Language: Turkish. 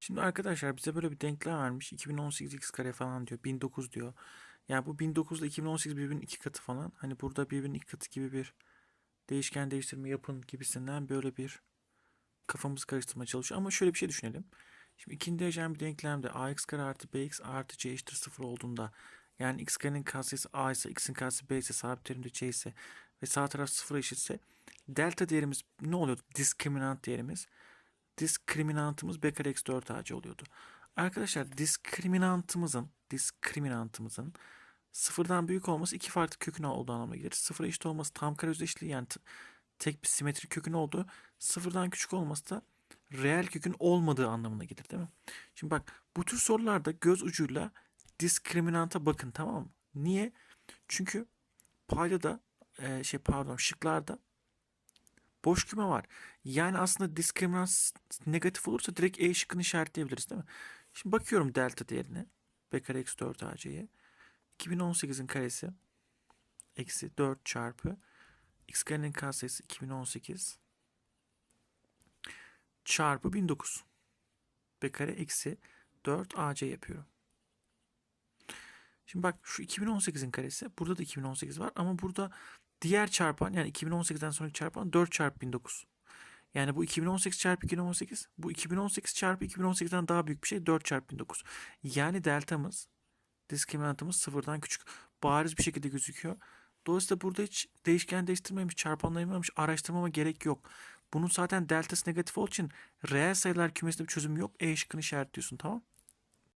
Şimdi arkadaşlar bize böyle bir denklem vermiş. 2018 x kare falan diyor. 1009 diyor. Yani bu 1009 ile 2018 birbirinin iki katı falan. Hani burada birbirinin iki katı gibi bir değişken değiştirme yapın gibisinden böyle bir kafamızı karıştırmaya çalışıyor. Ama şöyle bir şey düşünelim. Şimdi ikinci derecen bir denklemde ax kare artı bx artı c eşittir 0 olduğunda yani x karenin katsayısı a ise x'in katsayısı b ise sabit terimde c ise ve sağ taraf 0 eşitse delta değerimiz ne oluyordu? Diskriminant değerimiz. Diskriminantımız b kare eksi 4 ac oluyordu. Arkadaşlar diskriminantımızın diskriminantımızın sıfırdan büyük olması iki farklı kökün olduğu anlamına gelir. Sıfıra eşit olması tam kare özdeşliği yani tek bir simetrik kökün olduğu, sıfırdan küçük olması da reel kökün olmadığı anlamına gelir değil mi? Şimdi bak bu tür sorularda göz ucuyla diskriminanta bakın tamam mı? Niye? Çünkü paydada e, şey pardon şıklarda boş küme var. Yani aslında diskriminant negatif olursa direkt E şıkkını işaretleyebiliriz değil mi? Şimdi bakıyorum delta değerine. B kare eksi 4 AC'ye. 2018'in karesi eksi 4 çarpı x karenin katsayısı 2018 çarpı 1009 b kare eksi 4 ac yapıyorum. Şimdi bak şu 2018'in karesi burada da 2018 var ama burada diğer çarpan yani 2018'den sonraki çarpan 4 çarpı 1009. Yani bu 2018 çarpı 2018 bu 2018 çarpı 2018'den daha büyük bir şey 4 çarpı 1009. Yani deltamız diskriminantımız sıfırdan küçük. Bariz bir şekilde gözüküyor. Dolayısıyla burada hiç değişken değiştirmemiş, çarpanlayamamış, araştırmama gerek yok. Bunun zaten deltası negatif olduğu için reel sayılar kümesinde bir çözüm yok. E şıkkını işaretliyorsun tamam.